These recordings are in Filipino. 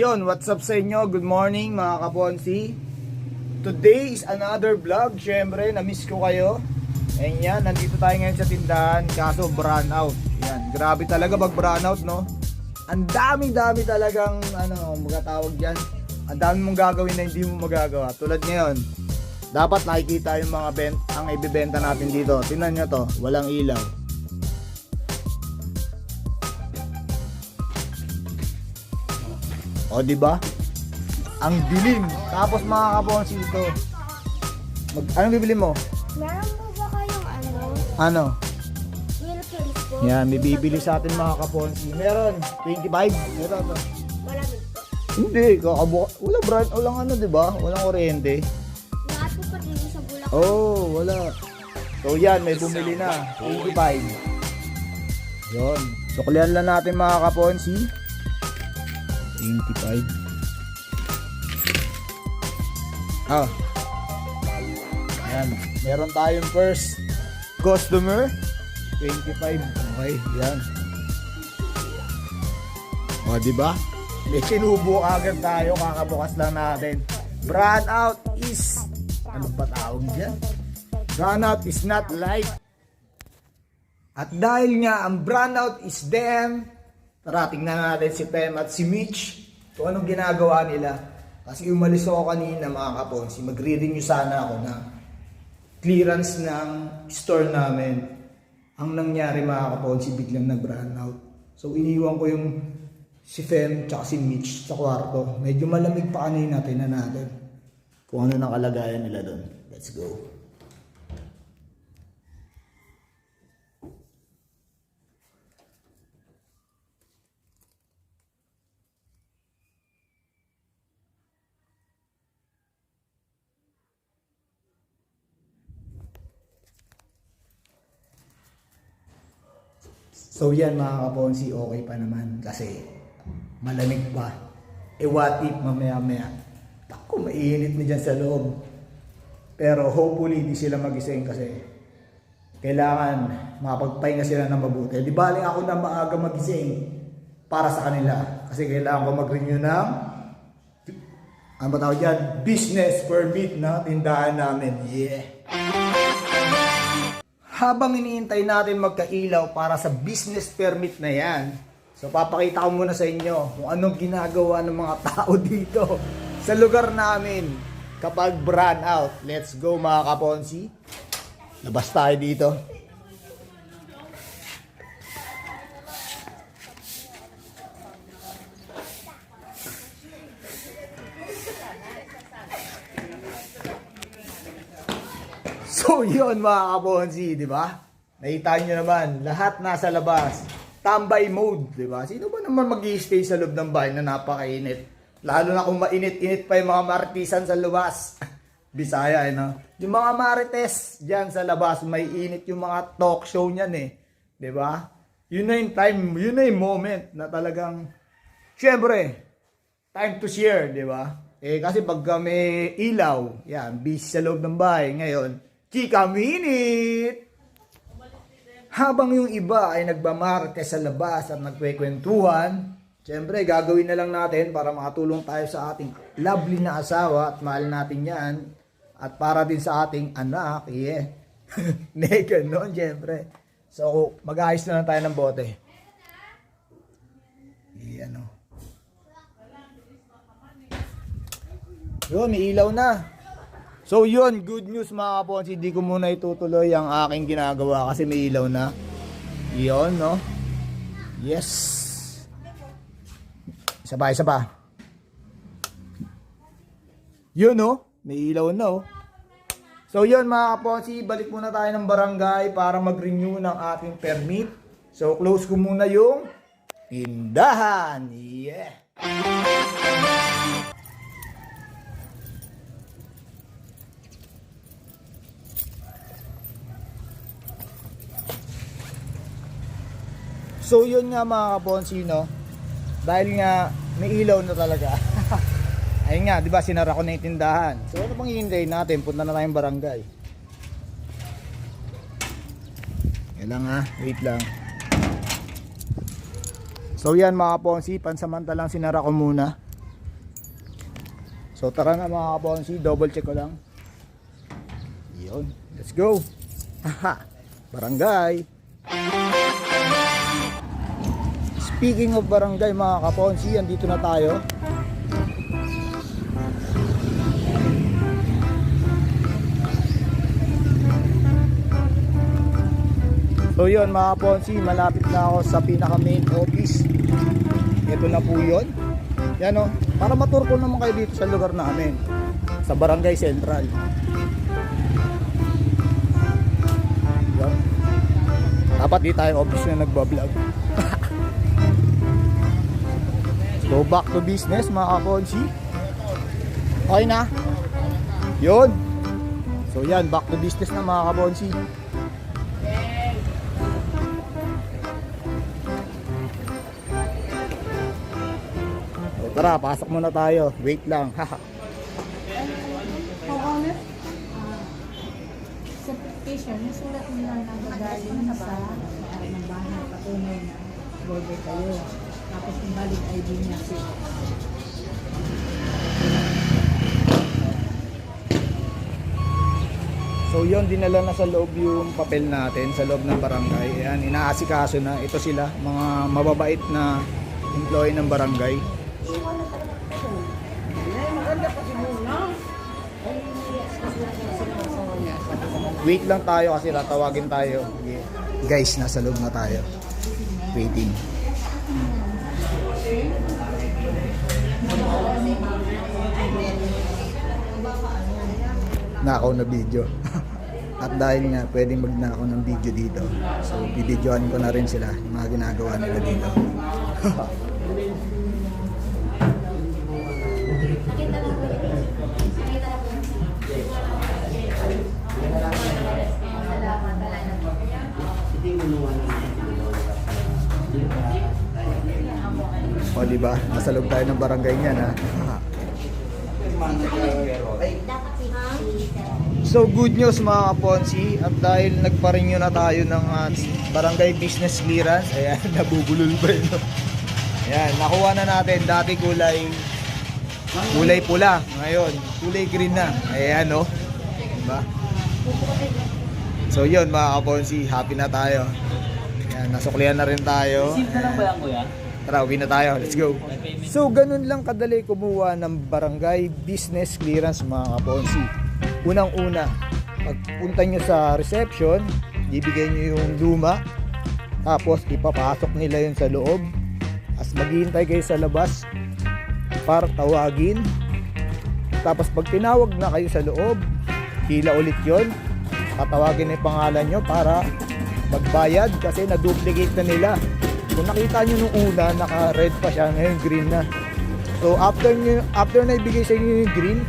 Yon, what's up sa inyo? Good morning mga kaponsi. Today is another vlog. Siyempre, na-miss ko kayo. Ayan yan, nandito tayo ngayon sa tindahan. Kaso, brand out. Yan, grabe talaga pag brand out, no? Ang dami-dami talagang, ano, magatawag dyan. Ang dami mong gagawin na hindi mo magagawa. Tulad ngayon, dapat nakikita yung mga bent, ang ibibenta natin dito. Tingnan nyo to, walang ilaw. O, di ba? Ang dilim. Tapos mga kabonsi ito. Mag, anong bibili mo? Meron po ba kayong ano? Ano? Milky po? Yan, may bibili sa atin mga kaponsi. Meron, 25. Meron. to. Malamig po. Hindi, kakabuka. Wala brand, walang ano, di ba? Walang kuryente. Lahat po pati sa bulak. Oh, wala. So yan, may bumili na. 25. Yon. Suklihan lang natin mga kaponsi. 25. Ah. Yan. Meron tayong first customer. 25. Okay, yan. O, di ba? May sinubo agad tayo, kakabukas lang natin. Brand out is, ano ba tawag dyan? Brand out is not like. At dahil nga ang brand out is them, tara tingnan natin si Pem at si Mitch kung anong ginagawa nila. Kasi umalis ako kanina mga kaponsi, magre-renew sana ako na clearance ng store namin. Ang nangyari mga kaponsi, biglang nag-brand out. So iniwan ko yung si Fem tsaka si Mitch sa kwarto. Medyo malamig pa kanina, tingnan natin kung ano nang kalagayan nila doon. Let's go. So yan mga kaponsi, okay pa naman kasi malamig pa. E what if mamaya maya, ako mainit na dyan sa loob. Pero hopefully hindi sila magising kasi kailangan makapagpahinga sila ng mabuti. Di baling ako na maaga magising para sa kanila. Kasi kailangan ko mag-renew ng ano ba tawag dyan? Business permit na tindahan namin. Yeah! Habang iniintay natin magkailaw para sa business permit na yan, so papakita ko muna sa inyo kung anong ginagawa ng mga tao dito sa lugar namin kapag brand out. Let's go mga kaponsi. Labas tayo dito. So yun mga kabonsi, di ba? Nakita nyo naman, lahat nasa labas. Tambay mode, di ba? Sino ba naman mag stay sa loob ng bahay na napakainit? Lalo na kung mainit-init pa yung mga martisan sa labas. Bisaya, eh, no? Yung mga marites dyan sa labas, may init yung mga talk show niyan eh. Di ba? Yun na yung time, yun na yung moment na talagang, syempre, time to share, di ba? Eh, kasi pag may ilaw, yan, busy sa loob ng bahay. Ngayon, chika minute! Habang yung iba ay nagmamarte sa labas at nagkwekwentuhan, syempre, gagawin na lang natin para makatulong tayo sa ating lovely na asawa at mahal natin yan. At para din sa ating anak, yeah. Naked noon, syempre. So, mag-ayos na lang tayo ng bote. Yan o. Yun, may ilaw na. So yun, good news mga kaponsi. Hindi ko muna itutuloy ang aking ginagawa kasi may ilaw na. Yun, no? Yes. Isa pa, isa pa. Yun, no? May ilaw na, oh. So yun mga kaponsi, balik muna tayo ng barangay para mag-renew ng ating permit. So close ko muna yung tindahan. Yeah. So yun nga mga kaponsino, dahil nga may ilaw na talaga. Ayun nga, 'di ba sinara ko na yung tindahan. So ano pang hihintayin natin? Punta na tayong barangay. Kailang ha, wait lang. So yan mga ponsi, pansamantalang sinara ko muna. So tara na mga kaponsi, double check ko lang. Yun, let's go. Haha, barangay. Speaking of barangay mga kaponsi, andito na tayo. So yun mga Ponsi, malapit na ako sa pinaka main office. Ito na po yun. Yan o, para matur ko naman kayo dito sa lugar namin. Sa Barangay Central. Yan. Dapat di tayo office na nagbablog. So back to business mga Ponsi. Okay na? Yun. So yan, back to business na mga kabonsi. So, tara, pasok muna tayo. Wait lang. Sa petition, nasulat nila na gagaling sa may bahay patunay na border kayo. Tapos yung valid ID niya sila. So yun, dinala na sa loob yung papel natin sa loob ng barangay. Ayan, inaasikaso na. Ito sila, mga mababait na employee ng barangay. Wait lang tayo kasi tatawagin tayo. Guys, nasa loob na tayo. Waiting. Nakaw na video. At dahil nga pwedeng magnakaw ng video dito, so bibidyoan ko na rin sila yung mga ginagawa nila dito. o di ba? Nasa loob tayo ng barangay niyan ha. So good news mga kaponsi at dahil nagpa-renew na tayo ng uh, barangay business clearance, ayan, nabubulol pa yun. Ayan, nakuha na natin dati kulay kulay pula, ngayon kulay green na. Ayan no. Diba? So yun mga kaponsi, happy na tayo. Ayan, nasuklihan na rin tayo. Sim ka lang ba yan, kuya? Tara, uwi na tayo. Let's go. So, ganun lang kadali kumuha ng barangay business clearance mga kaponsi. Unang-una, pagpunta nyo sa reception, ibigay nyo yung luma, tapos ipapasok nila yun sa loob. As maghihintay kayo sa labas para tawagin. Tapos pag tinawag na kayo sa loob, hila ulit yon tatawagin na yung pangalan nyo para magbayad kasi na-duplicate na nila. Kung nakita nyo nung una, naka-red pa siya, ngayon green na. So after nyo, after na ibigay sa inyo yung green,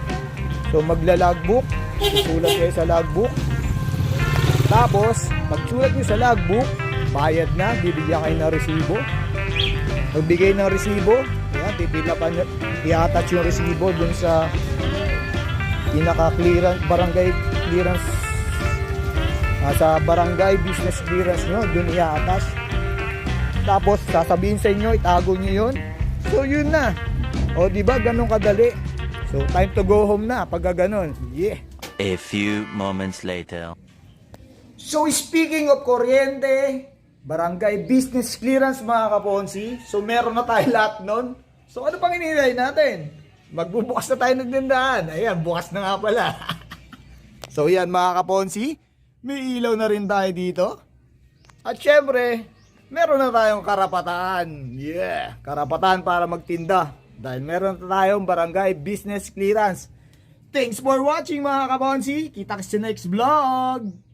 so magla-logbook, susulat kayo sa logbook. Tapos, pagsulat nyo sa logbook, bayad na, bibigyan kayo ng resibo. Magbigay ng resibo, yan, pipila pa nyo, i-attach yung resibo dun sa pinaka-clearance, barangay clearance Ah, sa barangay business clearance nyo, dun i-attach. Tapos sasabihin sa inyo, itago nyo yun. So yun na. O di ba ganun kadali. So time to go home na pag ganun. Yeah. A few moments later. So speaking of kuryente, barangay business clearance mga kaponsi. So meron na tayo lahat nun. So ano pang hinihintay natin? Magbubukas na tayo ng tindahan. Ayan, bukas na nga pala. so yan mga kaponsi, may ilaw na rin tayo dito. At syempre, meron na tayong karapatan. Yeah, karapatan para magtinda. Dahil meron tayong barangay business clearance. Thanks for watching mga kaponsi. Kita sa next vlog.